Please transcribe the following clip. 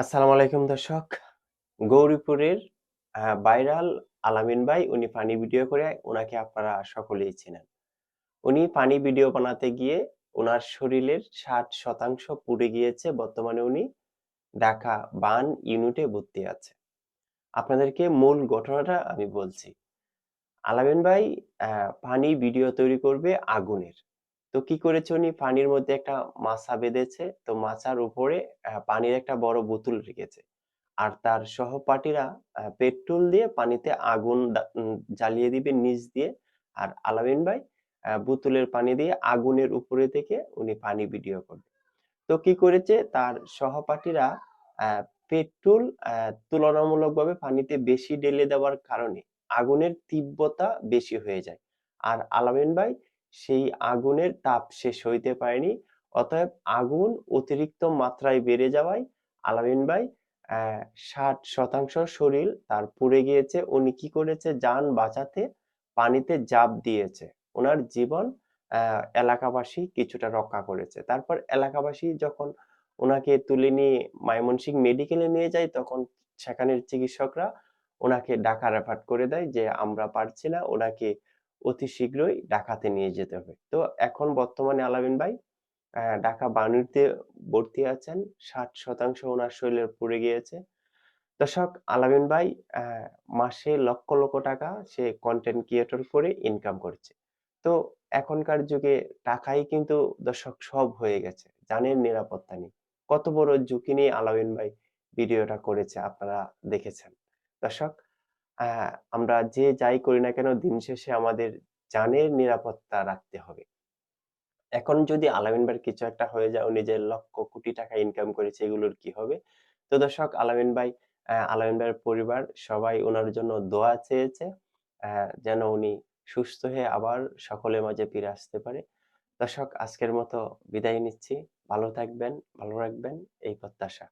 আসসালামু আলাইকুম দর্শক। গৌরীপুরের আহ, ভাইরাল আলামিন ভাই উনি পানি ভিডিও করে ওনাকে আপনারা সকলেই চেনেন। উনি পানি ভিডিও বানাতে গিয়ে ওনার শরীরের ষাট শতাংশ পুড়ে গিয়েছে। বর্তমানে উনি ঢাকা বান ইউনিটে ভর্তি আছে। আপনাদেরকে মূল ঘটনাটা আমি বলছি। আলামিন ভাই পানি ভিডিও তৈরি করবে আগুনের। তো কি করেছে উনি? পানির মধ্যে একটা মাছা বেঁধেছে। তো মাচার উপরে পানির একটা বড় বোতল রেখেছে। আর তার সহপাঠীরা পেট্রোল দিয়ে পানিতে আগুন জ্বালিয়ে দিবে নিচ দিয়ে। আর আলামিন ভাই বোতলের পানি দিয়ে আগুনের উপরে থেকে উনি পানি ভিডিও করবে। তো কি করেছে? তার সহপাঠীরা পেট্রোল তুলনামূলকভাবে পানিতে বেশি ঢেলে দেওয়ার কারণে আগুনের তীব্রতা বেশি হয়ে যায়। আর আলামিন ভাই সেই আগুনের তাপ সে সইতে পারেনি। অতএব আগুন অতিরিক্ত মাত্রায় বেড়ে যাওয়ায় আলামিন ভাই ষাট শতাংশ শরীর তার পুড়ে গিয়েছে। উনি কি করেছে? যান বাঁচাতে পানিতে জাপ দিয়েছে। ওনার জীবন এলাকাবাসী কিছুটা রক্ষা করেছে। তারপর এলাকাবাসী যখন ওনাকে তুলে নিয়ে ময়মনসিংহ মেডিকেলে নিয়ে যায়, তখন সেখানের চিকিৎসকরা ওনাকে ঢাকা রেফার করে দেয় যে, আমরা পারছি না। ওনাকে অতি শীঘ্রই ঢাকাতে নিয়ে যেতে হবে। তো এখন বর্তমানে আলামিন ভাই ঢাকা বানুরিতে ভর্তি আছেন, ষাট শতাংশ ওনার শরীরের পুড়ে গিয়েছে। দর্শক আলামিন ভাই মাসে লক্ষ লক্ষ টাকা সে কন্টেন্ট ক্রিয়েটর করে ইনকাম করছে। তো এখনকার যুগে টাকাই কিন্তু দর্শক সব হয়ে গেছে, জানেন নিরাপত্তা নেই। কত বড় ঝুঁকি নিয়ে আলামিন ভাই ভিডিওটা করেছে, আপনারা দেখেছেন। দর্শক আমরা যে যাই করি না কেন দিন শেষে আমাদের জানের নিরাপত্তা রাখতে হবে। এখন যদি আলামিন ভাইয়ের কিছু একটা হয়ে যায়, উনি যে লক্ষ কোটি টাকা ইনকাম করেছে, এগুলোর কি হবে? তো দর্শক, আলামিন ভাই আলামিন ভাইয়ের পরিবার সবাই ওনার জন্য দোয়া চেয়েছে যেন উনি সুস্থ হয়ে আবার সকলের মাঝে ফিরে আসতে পারে। দর্শক, আজকের মতো বিদায় নিচ্ছি। ভালো থাকবেন, ভালো রাখবেন। এই প্রত্যাশা।